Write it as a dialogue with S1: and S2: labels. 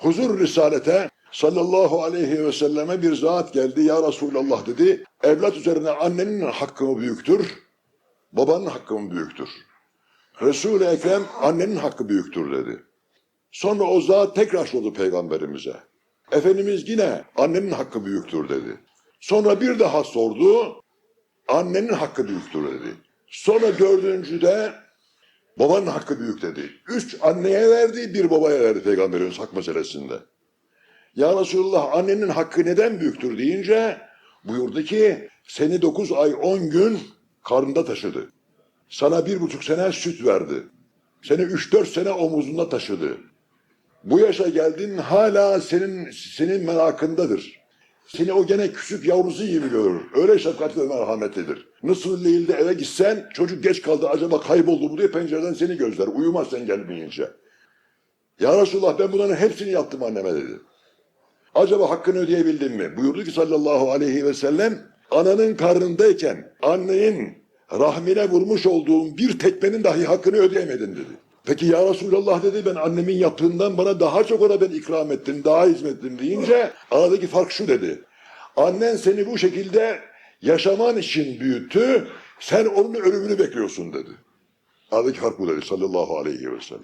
S1: Huzur Risalete sallallahu aleyhi ve selleme bir zat geldi. Ya Resulallah dedi. Evlat üzerine annenin hakkı mı büyüktür? Babanın hakkı mı büyüktür? Resul-i Ekrem annenin hakkı büyüktür dedi. Sonra o zat tekrar sordu peygamberimize. Efendimiz yine annenin hakkı büyüktür dedi. Sonra bir daha sordu. Annenin hakkı büyüktür dedi. Sonra dördüncüde babanın hakkı büyük dedi. Üç anneye verdi, bir babaya verdi peygamberimiz hak meselesinde. Ya Resulullah annenin hakkı neden büyüktür deyince buyurdu ki seni dokuz ay on gün karnında taşıdı. Sana bir buçuk sene süt verdi. Seni üç dört sene omuzunda taşıdı. Bu yaşa geldin hala senin senin merakındadır. Seni o gene küçük yavrusu gibi görür. Öyle şefkatli ve merhametlidir. Nasıl Leyl'de eve gitsen çocuk geç kaldı acaba kayboldu mu diye pencereden seni gözler. Uyumaz sen gelmeyince. Ya Resulullah ben bunların hepsini yaptım anneme dedi. Acaba hakkını ödeyebildim mi? Buyurdu ki sallallahu aleyhi ve sellem ananın karnındayken annenin rahmine vurmuş olduğum bir tekmenin dahi hakkını ödeyemedin dedi. Peki ya Resulallah dedi ben annemin yaptığından bana daha çok ona ben ikram ettim, daha hizmet ettim deyince aradaki fark şu dedi. Annen seni bu şekilde yaşaman için büyüttü, sen onun ölümünü bekliyorsun dedi. Aradaki fark bu dedi sallallahu aleyhi ve sellem.